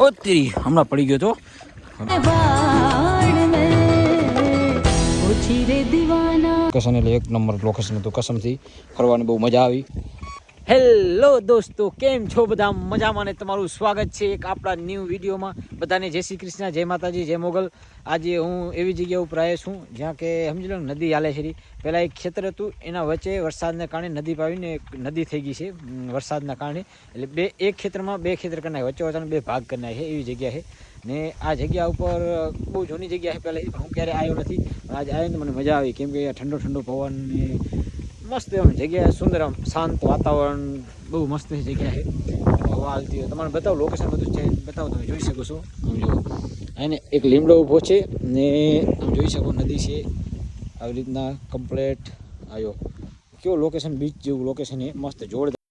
ઓતરી હમણાં પડી ગયો તો. લોકેશન એટલે એક નંબર લોકેશન હતું. કસમથી ફરવાની બહુ મજા આવી. હેલો દોસ્તો, કેમ છો બધા? મજામાં ને તમારું સ્વાગત છે એક આપણા ન્યૂ વિડીયોમાં. બધાને જય શ્રી કૃષ્ણ, જય માતાજી, જય મોગલ. આજે હું એવી જગ્યા ઉપર આવ્યો છું જ્યાં કે સમજી લો નદી હાલે છે. પહેલાં એક ખેતર હતું, એના વચ્ચે વરસાદને કારણે નદી પાવીને એક નદી થઈ ગઈ છે વરસાદના કારણે. એટલે બે, એક ખેતરમાં બે ખેતર કરી વચ્ચે વચ્ચે બે ભાગ કરી છે, એવી જગ્યા છે. ને આ જગ્યા ઉપર બહુ જૂની જગ્યા છે પહેલાં હું ક્યારેય આવ્યો નથી. આજે આવ્યો ને, મને મજા આવી. કેમ કે ઠંડો ઠંડો પવન ને મસ્ત એમ જગ્યા, સુંદર આમ શાંત વાતાવરણ, બહુ મસ્ત જગ્યા છે હવા હાલતી હોય. તમારે બતાવો લોકેશન બધું છે. બતાવો, તમે જોઈ શકો છો. આમ જો એને એક લીમડો ઊભો છે ને આમ જોઈ શકો, નદી છે. આવી રીતના કમ્પ્લેટ આવ્યો કેવો લોકેશન બીચ જેવું લોકેશન એ મસ્ત જોરદાર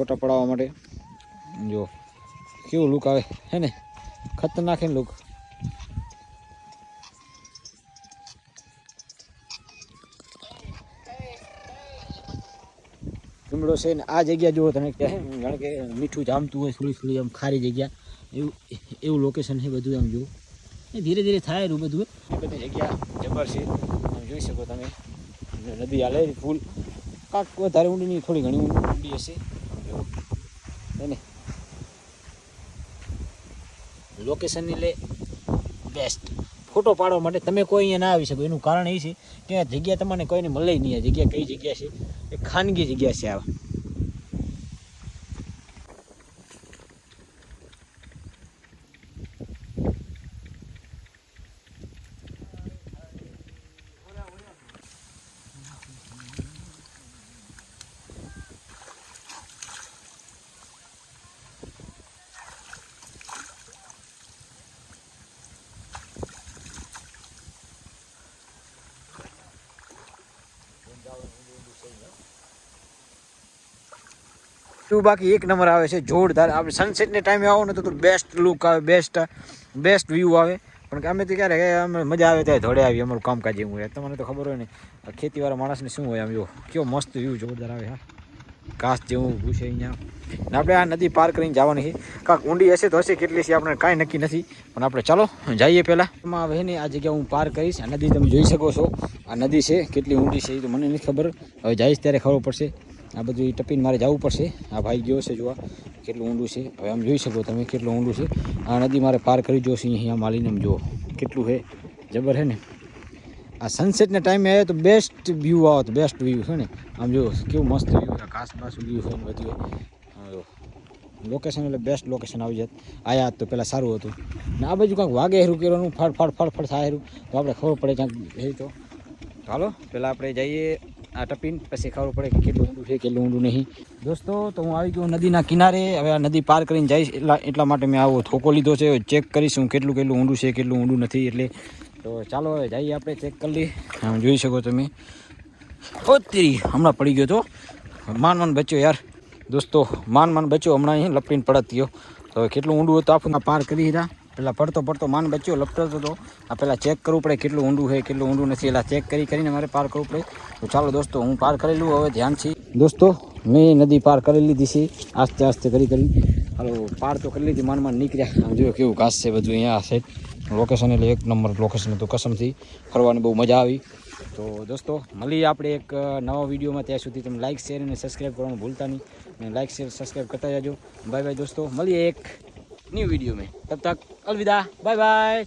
ફોટા પડાવવા માટે. જો, કેવું લુક આવે, હે ને? ખતરનાક લુક લીમડો છે ને, આ જગ્યા જુઓ તમે, કે કારણ કે મીઠું જામતું હોય થોડી થોડી આમ ખારી જગ્યા. એવું એવું લોકેશન છે બધું આમ જુઓ. ધીરે ધીરે થાય એવું બધું બધી જગ્યા જબર છે. જોઈ શકો તમે. નદી હાલે ફૂલ. કાંક વધારે ઊંડી નહીં, થોડી ઘણી ઊંડી હશે. એને લોકેશનની લે બેસ્ટ ફોટો પાડવા માટે તમે કોઈ અહીંયા ના આવી શકો. એનું કારણ એ છે કે જગ્યા તમને કોઈને મળે નહીં. આ જગ્યા કઈ જગ્યા છે? એ ખાનગી જગ્યા છે આ તું બાકી એક નંબર આવે છે, જોરદાર. આપણે સનસેટને ટાઈમે આવો ને તો બેસ્ટ લુક આવે બેસ્ટ બેસ્ટ વ્યૂ આવે. પણ અમે તો ક્યારે અમે મજા આવે ત્યારે ધોડે આવી અમારું કામકાજ એવું હોય. તમને તો ખબર હોય ને, આ ખેતીવાળા માણસને શું હોય આમ જો, કેવો મસ્ત વ્યૂ જોરદાર આવે, હા. ઘાસ જેવું ઊભું છે અહીંયા. આપણે આ નદી પાર કરીને જવાની છે. કાંક ઊંડી હશે તો હશે, કેટલી છે આપણે કાંઈ નક્કી નથી. પણ આપણે ચાલો, જઈએ પહેલાં. એમાં હવે ને આ જગ્યા હું પાર કરીશ. આ નદી તમે જોઈ શકો છો. આ નદી છે, કેટલી ઊંડી છે એ તો મને નથી ખબર. હવે જઈશ ત્યારે ખબર પડશે. આ બધું એ ટપીને મારે જવું પડશે. આ ભાઈ ગયો છે જોવા. કેટલું ઊંડું છે. હવે આમ જોઈ શકો તમે કેટલું ઊંડું છે. આ નદી મારે પાર કરી જોશે અહીંયા માલીને જુઓ. કેટલું છે. જબર છે ને. આ સનસેટના ટાઈમે આવે તો બેસ્ટ વ્યૂ આવે તો બેસ્ટ વ્યૂ છે ને. આમ જો કેવું મસ્ત વ્યૂ છે. ઘાસ બાસ વ્યૂ છે બધું. લોકેશન એટલે બેસ્ટ લોકેશન આવી જાત. આયા તો પહેલાં સારું હતું. ને આ બાજુ કાંઈક વાગે હેરું કરવાનું ફાડ ફાડ ફાડ ફાડ થાય હેરું. તો આપણે ખબર પડે ક્યાંક એ તો. ચાલો પહેલાં આપણે જઈએ આ ટપીન પછી ખબર પડે કે કેટલું ઊંડું છે, કેટલું ઊંડું નહીં. દોસ્તો, તો હું આવી ગયો નદીના કિનારે. હવે આ નદી પાર કરીને જઈશ, એટલા એટલા માટે મેં આવો થોકો લીધો છે. ચેક કરીશ હું કેટલું કેટલું ઊંડું છે, કેટલું ઊંડું નથી. એટલે તો ચાલો, હવે જઈએ આપણે ચેક કરી લઈએ. આમ જોઈ શકો તમે. ઓતરી હમણાં પડી ગયો તો. માન માન બચ્યો યાર. દોસ્તો, માન માન બચ્યો. હમણાં અહીં લપટીને પડત ગયો તો કેટલું ઊંડું હતું આપણને પાર કરી રહ્યા પેલા પડતો પડતો માન બચ્યો, લપટતો હતો. આ પહેલાં ચેક કરવું પડે કેટલું ઊંડું છે, કેટલું ઊંડું નથી. એટલે ચેક કરી કરીને મારે પાર કરવું પડે. તો ચાલો દોસ્તો, હું પાર કરેલું હવે ધ્યાનથી દોસ્તો, મેં નદી પાર કરી લીધી છે. આસ્તે આસ્તે કરી કરી. હાલો, પાર તો કરી લીધી માન માન નીકળ્યા જોયો કેવું ઘાસ છે બધું અહીંયા છે લોકેશન એટલે એક નંબર લોકેશન હતું, કસમથી. ફરવાની બહુ મજા આવી. તો દોસ્તો, મળીએ આપણે એક નવા વિડીયોમાં. ત્યાં સુધી તમે લાઇક શેર અને સબસ્ક્રાઈબ કરવાનું ભૂલતા નહીં. અને લાઇક શેર સબસ્ક્રાઈબ કરતા જાજો. બાય બાય દોસ્તો, મળીએ એક न्यू वीडियो में तब तक अलविदा बाय बाय